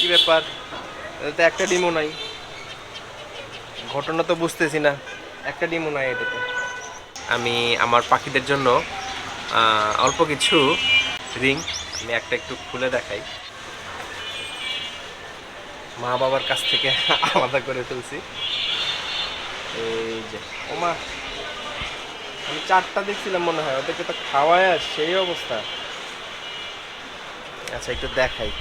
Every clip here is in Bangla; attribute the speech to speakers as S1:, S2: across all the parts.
S1: কি ব্যাপার। এটাতে একটা ডিমও নাই। ঘটনা তো বুঝতেছি না। একটা ডিমও নাই এটাতে। আমি আমার পাখিদের জন্য অল্প কিছু রিং আমি একটা একটু খুলে দেখাই। মা বাবার কাছ থেকে আলাদা করে ফেলছি। এই যে ওমা আমি চারটা দেখছিলাম মনে হয়, ওদেরকে তো খাওয়ায় সেই অবস্থা। আচ্ছা একটু দেখাই।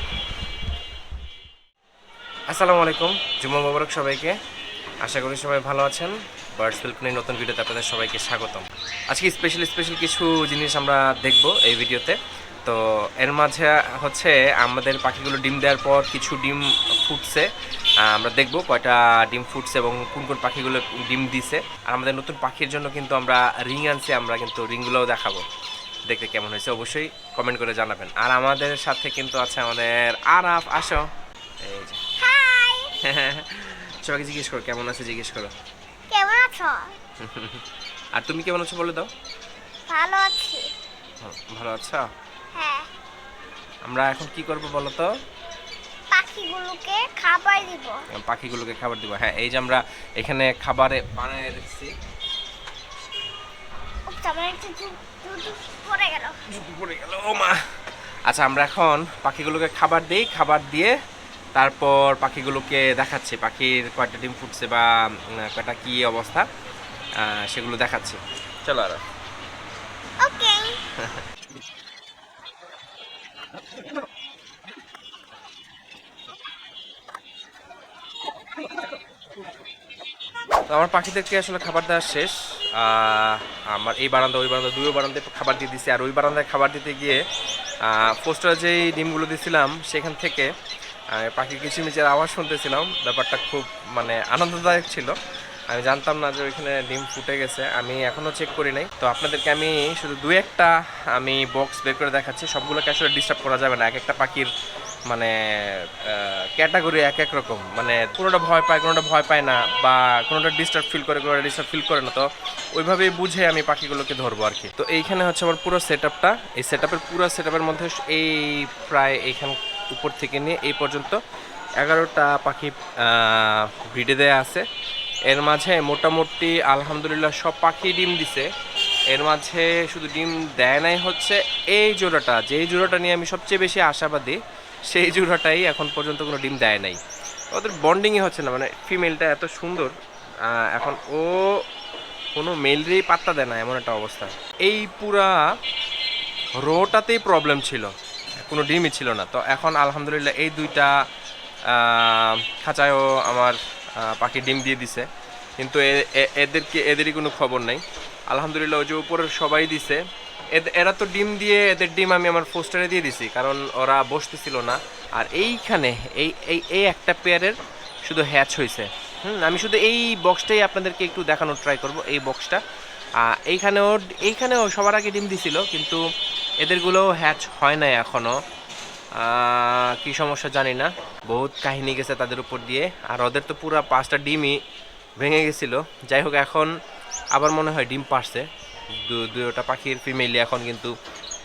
S1: আসসালামু আলাইকুম, জুম্মা মোবারক সবাইকে। আশা করি সবাই ভালো আছেন। বার্ডস ফিল্পনের নতুন ভিডিওতে আপনাদের সবাইকে স্বাগতম। আজকে স্পেশাল স্পেশাল কিছু জিনিস আমরা দেখব এই ভিডিওতে। তো এর মাঝে হচ্ছে আমাদের পাখিগুলো ডিম দেওয়ার পর কিছু ডিম ফুটছে। আমরা দেখব কয়টা ডিম ফুটছে এবং কোন কোন পাখিগুলো ডিম দিছে। আর আমাদের নতুন পাখির জন্য কিন্তু আমরা রিং আনছি, আমরা কিন্তু রিংগুলোও দেখাবো। দেখতে কেমন হয়েছে অবশ্যই কমেন্ট করে জানাবেন। আর আমাদের সাথে কিন্তু আছে আমাদের আরাফ। আসো। এই সবাইকে জিজ্ঞেস করো কেমন আছে জিজ্ঞেস করো।
S2: কেমন আছো?
S1: আর তুমি কেমন আছো বলে দাও।
S2: ভালো আছি।
S1: ভালো আছো?
S2: হ্যাঁ।
S1: আমরা এখন কি করব বলো তো?
S2: পাখিগুলোকে খাবার দিব।
S1: পাখিগুলোকে খাবার দিব হ্যাঁ এই যে আমরা এখানে খাবারে বানায় রেখেছি।
S2: গেল।
S1: পড়ে গেল ও মা। আচ্ছা আমরা এখন পাখিগুলোকে খাবার দিই খাবার দিয়ে তারপর পাখিগুলোকে দেখাচ্ছে পাখির কয়টা ডিম ফুটছে বা কয়টা কি অবস্থা সেগুলো দেখাচ্ছে। চলো আর। তো আমার পাখিদেরকে আসলে খাবার দেওয়া শেষ। আমার এই বারান্দা ওই বারান্দা দুই বারান্দায় খাবার দিয়ে দিছি। আর ওই বারান্দায় খাবার দিতে গিয়ে পোস্টার যেই ডিমগুলো দিছিলাম সেখান থেকে পাখির কিচিমিচির আওয়াজ শুনতেছিলাম, ব্যাপারটা খুব মানে আনন্দদায়ক ছিল। আমি জানতাম না যে ওইখানে ডিম ফুটে গেছে, আমি এখনও চেক করি নাই। তো আপনাদেরকে আমি শুধু দু একটা আমি বক্স বের করে দেখাচ্ছি, সবগুলোকে আসলে ডিস্টার্ব করা যাবে না। এক একটা পাখির মানে ক্যাটাগরি এক এক রকম। মানে কোনোটা ভয় পায়, কোনোটা ভয় পায় না, বা কোনোটা ডিস্টার্ব ফিল করে, কোনোটা ডিস্টার্ব ফিল করে না। তো ওইভাবেই বুঝে আমি পাখিগুলোকে ধরবো আর কি। তো এইখানে হচ্ছে আমার পুরো সেট আপটা এই সেট আপের পুরো সেট আপের মধ্যে এই প্রায় এইখান উপর থেকে নিয়ে এই পর্যন্ত এগারোটা পাখি ভিডে দেয়া আছে। এর মাঝে মোটামুটি আলহামদুলিল্লাহ সব পাখি ডিম দিছে। এর মাঝে শুধু ডিম দেয় নাই হচ্ছে এই জোড়াটা। যেই জোড়াটা নিয়ে আমি সবচেয়ে বেশি আশাবাদী, সেই জোড়াটাই এখন পর্যন্ত কোনো ডিম দেয় নাই। ওদের বন্ডিংই হচ্ছে না মানে ফিমেলটা এত সুন্দর এখন ও কোনো মেলরেই পাত্তা দেয় না, এমন একটা অবস্থা। এই পুরা রোটাতেই প্রবলেম ছিল। কোনো ডিমই ছিল না। তো এখন আলহামদুলিল্লাহ এই দুইটা খাঁচায়ও আমার পাখি ডিম দিয়ে দিছে। কিন্তু এদেরকে, এদেরই কোনো খবর নাই। আলহামদুলিল্লাহ ওই যে উপরের সবাই দিছে। এরা তো ডিম দিয়ে, এদের ডিম আমি আমার পোস্টারে দিয়ে দিছি, কারণ ওরা বসতেছিল না। আর এইখানে, এই এই এই একটা পেয়ারের শুধু হ্যাচ হয়েছে হুম, আমি শুধু এই বক্সটাই আপনাদেরকে একটু দেখানোর ট্রাই করব, এই বক্সটা এইখানেও এইখানেও সবার আগে ডিম দিছিল, কিন্তু এদেরগুলো হ্যাচ হয় নাই এখনও কি সমস্যা জানি না। বহুত কাহিনী গেছে তাদের উপর দিয়ে। আর ওদের তো পুরো পাঁচটা ডিমই ভেঙে গেছিল। যাই হোক, এখন আবার মনে হয় ডিম পারছে। দুটা পাখির ফিমেলি এখন কিন্তু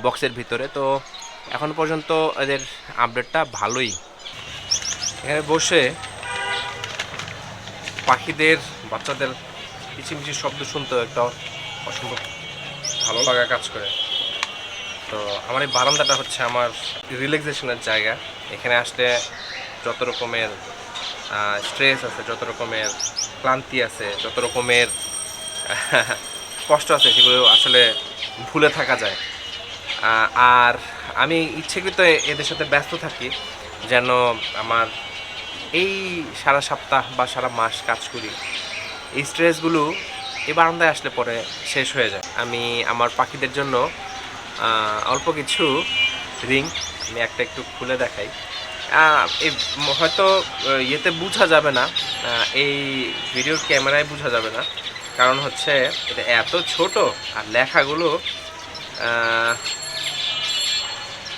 S1: বক্সের ভিতরে। তো এখন পর্যন্ত এদের আপডেটটা ভালোই। এখানে বসে পাখিদের, বাচ্চাদের কিচিমিচি শব্দ শুনতে একটা অসম্ভব ভালো লাগা কাজ করে। তো আমার এই বারান্দাটা হচ্ছে আমার রিল্যাক্সেশনের জায়গা। এখানে আসলে যত রকমের স্ট্রেস আছে, যত রকমের ক্লান্তি আছে, যত রকমের, কষ্ট আছে, সেগুলো আসলে ভুলে থাকা যায়। আর আমি ইচ্ছেকৃত এদের সাথে ব্যস্ত থাকি, যেন আমার এই সারা সপ্তাহ বা সারা মাস কাজ করি। এই স্ট্রেসগুলো এই বারান্দায় আসলে পরে শেষ হয়ে যায়। আমি আমার পাখিদের জন্য অল্প কিছু রিং, আমি একটা একটু খুলে দেখাই। এই হয়তো ইয়েতে বোঝা যাবে না এই ভিডিওর ক্যামেরায় বোঝা যাবে না। কারণ হচ্ছে, এটা এত ছোট, আর লেখাগুলো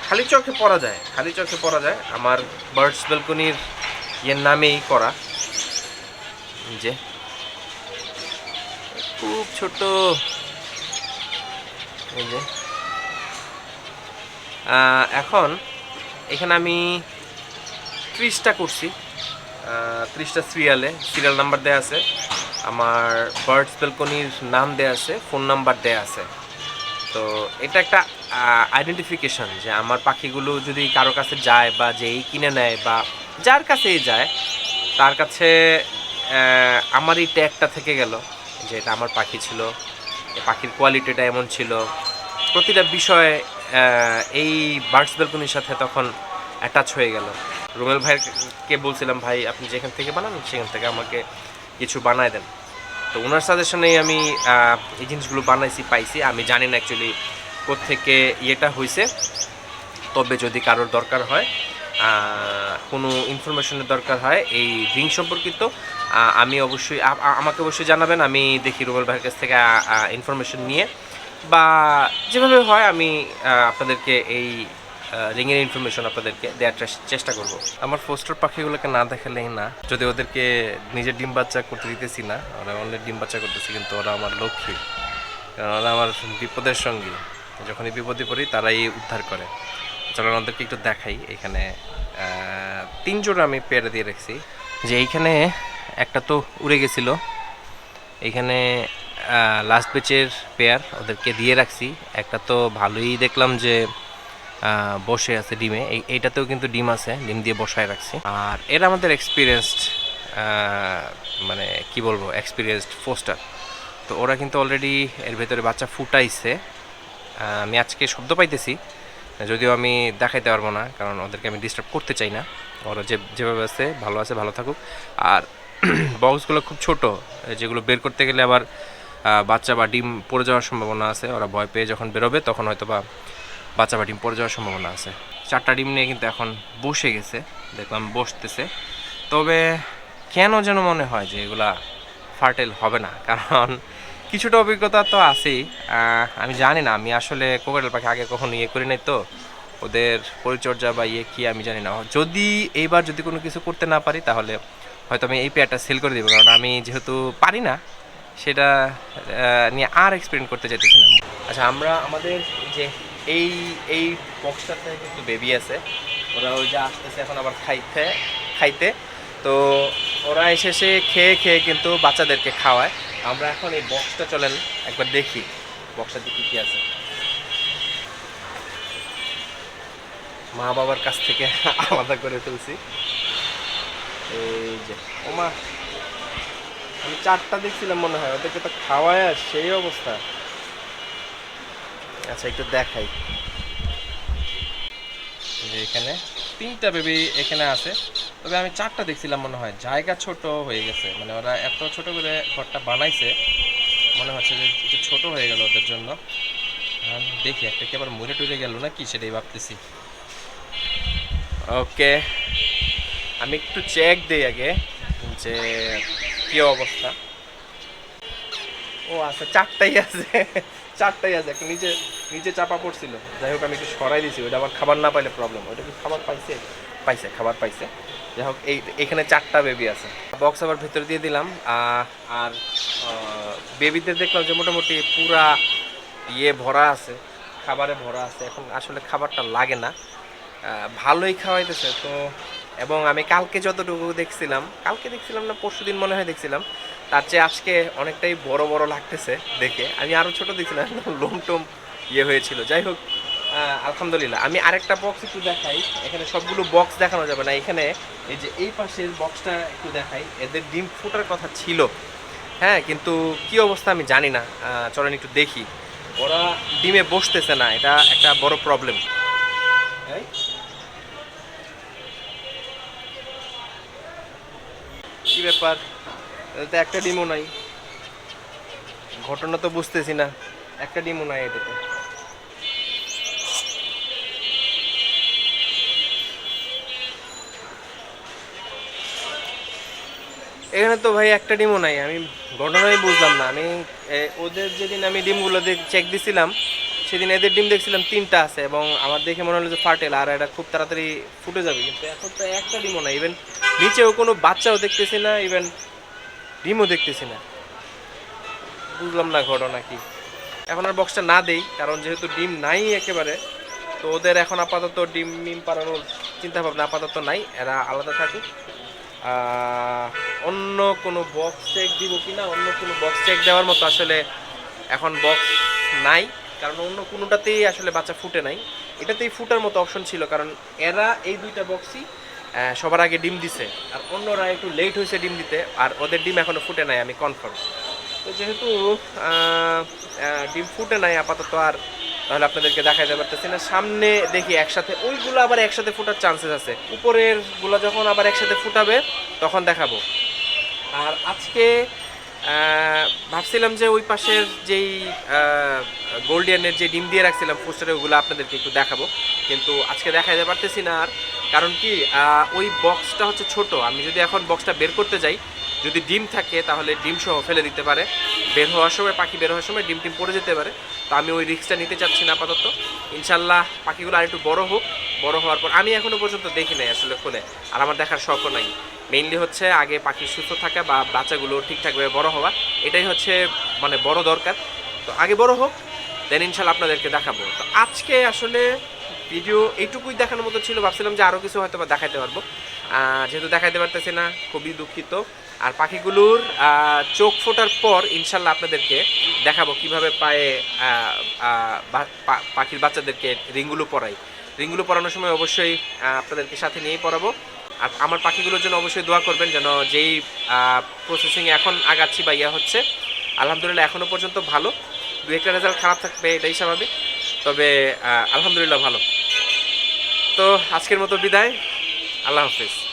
S1: খালি চোখে পড়া যায়, খালি চোখে পড়া যায়। আমার বার্ডস ব্যালকনির ইয়ের নামেই করা। যে, খুব ছোট। যে এখন এখানে আমি ত্রিশটা করছি। ত্রিশটা সিরিয়ালে সিরিয়াল নাম্বার দেয়া আছে। আমার বার্ডস বেলকনির নাম দেয়া আছে ফোন নাম্বার দেয়া আছে। তো এটা একটা আইডেন্টিফিকেশন যে আমার পাখিগুলো যদি কারও কাছে যায় বা যেই কিনে নেয় বা যার কাছেই যায়, তার কাছে আমার এই ট্যাগটা থেকে গেল যে এটা আমার পাখি ছিল পাখির কোয়ালিটিটা এমন ছিল। প্রতিটা বিষয়ে এই বার্ডস বেলকনির সাথে তখন অ্যাটাচ হয়ে গেল। রুমেল ভাইকে বলছিলাম, ভাই, আপনি যেখান থেকে বানান, সেখান থেকে আমাকে কিছু বানায় দেন। তো ওনার সাজেশনেই আমি এই জিনিসগুলো বানাইছি, পাইছি। আমি জানি না অ্যাকচুয়ালি কোত্থেকে ইয়েটা হয়েছে তবে যদি কারোর দরকার হয় কোনো ইনফরমেশনের দরকার হয়, এই রিং সম্পর্কিত আমি অবশ্যই আমাকে অবশ্যই জানাবেন। আমি দেখি রুবেল ভাইয়ের কাছ থেকে ইনফরমেশন নিয়ে। বা যেভাবে হয়, আমি আপনাদেরকে এই রিংয়ের ইনফরমেশন আপনাদেরকে দেওয়ার চেষ্টা করব। আমার পোস্টার পাখিগুলোকে না দেখালেই না, যদি ওদেরকে নিজের ডিম বাচ্চা করতে দিতেছি না, ওরা অন্যের ডিম বাচ্চা করতেছি, কিন্তু ওরা আমার লক্ষ্মী। কারণ ওরা আমার বিপদের সঙ্গী। যখনই বিপদে পড়ি, তারাই উদ্ধার করে। চলো ওদেরকে একটু দেখাই। এখানে তিন জোড়া আমি পেয়ারা দিয়ে রাখছি। যে এইখানে একটা তো উড়ে গেছিল। এখানে লাস্ট বেচের পেয়ার ওদেরকে দিয়ে রাখছি। একটা তো ভালোই দেখলাম যে বসে আছে ডিমে। এই, এইটাতেও কিন্তু ডিম আছে, ডিম দিয়ে বসায় রাখছি। আর এরা আমাদের এক্সপিরিয়েন্সড মানে কি বলব এক্সপিরিয়েন্সড ফোস্টার তো ওরা কিন্তু অলরেডি এর ভেতরে বাচ্চা ফুটাইছে। আমি আজকে শব্দ পাইতেছি, যদিও আমি দেখাইতে পারব না, কারণ ওদেরকে আমি ডিস্টার্ব করতে চাই না। ওরা যে, যেভাবে আছে, ভালো আছে, ভালো থাকুক। আর বক্সগুলো খুব ছোট, যেগুলো বের করতে গেলে আবার বাচ্চা বা ডিম পড়ে যাওয়ার সম্ভাবনা আছে, ওরা ভয় পেয়ে যখন বেরোবে তখন হয়তো বা বাচ্চা বা ডিম পড়ে যাওয়ার সম্ভাবনা আছে। চারটা ডিম নিয়ে কিন্তু এখন বসে গেছে, দেখলাম বসতেছে। তবে কেন যেন মনে হয় যে এগুলা ফার্টেল হবে না, কারণ কিছুটা অভিজ্ঞতা তো আছেই। আমি জানি না, আমি আসলে কোকাটেল পাখি আগে কখনো ইয়ে করি নাই তো। ওদের পরিচর্যা বা ইয়ে কি আমি জানি না। যদি এইবার যদি কোনো কিছু করতে না পারি তাহলে হয়তো আমি এই পেয়ারটা সেল করে দেবো, কারণ আমি যেহেতু পারি না সেটা নিয়ে আর এক্সপেরিমেন্ট করতে চাইতেছি না আচ্ছা আমরা আমাদের যে এই এই বক্সটাতে কিন্তু বেবি আছে। ওরা ওই যে আসতেছে এখন আবার খাইতে খাইতে। তো ওরা এসে সে খেয়ে খেয়ে কিন্তু বাচ্চাদেরকে খাওয়ায়। আমরা এখন এই বক্সটা চলেন, একবার দেখি। বক্সটাতে কী কী আছে। মা বাবার কাছ থেকে আলাদা করে ফেলছি। এই যে, ওমা আমি চারটা দেখছিলাম মনে হয়, ওদেরকে তো খাওয়ায় সেই অবস্থা। আচ্ছা একটু দেখাই। এখানে তিনটা বেবি এখানে আছে। তবে আমি চারটা দেখছিলাম মনে হয়, জায়গা ছোট হয়ে গেছে। মানে ওরা এত ছোট করে ঘরটা বানাইছে, মনে হচ্ছে যে একটু ছোট হয়ে গেল ওদের জন্য। দেখি, একটা কি আবার মরে টুরে গেল না কি সেটাই ভাবতেছি। ওকে, আমি একটু চেক দিই আগে যে কি অবস্থা? ও আচ্ছা চারটাই আছে। চারটাই আছে, একটা নিচে নিচে চাপা পড়ছিল। যাই হোক, আমি একটু সরাই দিয়েছি ওটা আবার খাবার না পাইলে প্রবলেম ওইটা কি খাবার পাইছে? পাইছে, খাবার পাইছে। যাই হোক, এই, এখানে চারটা বেবি আছে। বক্স আবার ভেতরে দিয়ে দিলাম। আর বেবিদের দেখলাম যে মোটামুটি পুরা ইয়ে ভরা আছে, খাবারে ভরা আছে। এখন আসলে খাবারটা লাগে না। ভালোই খাওয়াইতেছে, তো এবং আমি কালকে যতটুকু দেখছিলাম, কালকে দেখছিলাম না, পরশু দিন মনে হয় দেখছিলাম, তার চেয়ে আজকে অনেকটাই বড় বড় লাগতেছে দেখে। আমি আরও ছোট দেখছিলাম, লোম টোম ইয়ে হয়েছিল। যাই হোক আলহামদুলিল্লাহ। আমি আরেকটা বক্স একটু দেখাই। এখানে সবগুলো বক্স দেখানো যাবে না। এখানে এই যে এই পাশের বক্সটা একটু দেখাই। এদের ডিম ফোটার কথা ছিল। হ্যাঁ কিন্তু কি অবস্থা আমি জানি না। চলেন একটু দেখি। ওরা ডিমে বসতেছে না। এটা একটা বড় প্রবলেম কি ব্যাপার। এটাতে একটা ডিমও নাই। ঘটনা তো বুঝতেছি না। একটা ডিমও নাই এটাতে। এখানে তো ভাই একটা ডিমও নাই। আমি ঘটনাই বুঝলাম না। আমি ওদের যেদিন আমি ডিমগুলো চেক দিছিলাম সেদিন এদের ডিম দেখছিলাম, তিনটা আছে এবং আমার দেখে মনে হলো যে ফার্টেল আর এটা খুব তাড়াতাড়ি ফুটে যাবে। কিন্তু এখন তো একটা ডিমও না ইভেন নিচেও কোনো বাচ্চাও দেখতেছি না ইভেন ডিমও দেখতেছি না। বুঝলাম না ঘটনা কি। এখন আর বক্সটা না দেই, কারণ যেহেতু ডিম নাই একেবারে, তো ওদের এখন আপাতত ডিম মিম পাড়ানোর চিন্তা ভাবনা আপাতত নাই, এরা আলাদা থাকুক। অন্য কোনো বক্স চেক দিব কি না অন্য কোনো বক্স চেক দেওয়ার মতো আসলে এখন বক্স নাই। কারণ অন্য কোনোটাতেই আসলে বাচ্চা ফুটে নাই। এটাতেই ফুটার মতো অপশন ছিল, কারণ এরা এই দুইটা বক্সই সবার আগে ডিম দিছে, আর অন্যরা একটু লেট হয়েছে ডিম দিতে, আর ওদের ডিম এখনও ফুটে নাই, আমি কনফার্ম তো যেহেতু ডিম ফুটে নাই আপাতত আর, তাহলে আপনাদেরকে দেখাইতে পারতেছি না। সামনে দেখি একসাথে, ওইগুলো আবার একসাথে ফুটার চান্সেস আছে। উপরেরগুলো যখন আবার একসাথে ফুটাবে, তখন দেখাবো। আর আজকে ভাবছিলাম যে ওই পাশের যেই গোল্ডিয়ানের যে ডিম দিয়ে রাখছিলাম পোস্টারে, ওগুলো আপনাদেরকে একটু দেখাবো। কিন্তু আজকে দেখাইতে পারতেছি না আর। কারণ কি ওই বক্সটা হচ্ছে ছোট। আমি যদি এখন বক্সটা বের করতে যাই, যদি ডিম থাকে, তাহলে ডিম সহ ফেলে দিতে পারে। বের হওয়ার সময়, পাখি বের হওয়ার সময় ডিম টিম পড়ে যেতে পারে। তো আমি ওই রিক্সটা নিতে চাচ্ছি না আপাতত। ইনশাল্লাহ পাখিগুলো আর একটু বড় হোক। বড় হওয়ার পর, আমি এখনও পর্যন্ত দেখি নাই আসলে খুলে আর আমার দেখার শখও নাই। মেইনলি হচ্ছে আগে পাখি সুস্থ থাকা বা বাচ্চাগুলো ঠিকঠাকভাবে বড় হওয়া, এটাই হচ্ছে মানে বড় দরকার। তো আগে বড় হোক দেন ইনশাল্লাহ আপনাদেরকে দেখাবো। তো আজকে আসলে ভিডিও এইটুকুই দেখানোর মতো ছিল, ভাবছিলাম যে আরও কিছু হয়তো বা দেখাতে পারব যেহেতু দেখাতে পারতেছি না, খুবই দুঃখিত। আর পাখিগুলোর চোখ ফোটার পর ইনশাল্লাহ আপনাদেরকে দেখাবো কীভাবে পায়ে পাখির বাচ্চাদেরকে রিংগুলো পরাই। রিংগুলো পরানোর সময় অবশ্যই আপনাদেরকে সাথে নিয়েই পরাবো। আর আমার পাখিগুলোর জন্য অবশ্যই দোয়া করবেন যেন যেই প্রসেসিং এখন আগাচ্ছি বা ইয়া হচ্ছে, আলহামদুলিল্লাহ এখনও পর্যন্ত ভালো। দু একটা রেজাল্ট খারাপ থাকবে, এটাই স্বাভাবিক। তবে আলহামদুলিল্লাহ ভালো। তো আজকের মতো বিদায়। আল্লাহ হাফিজ।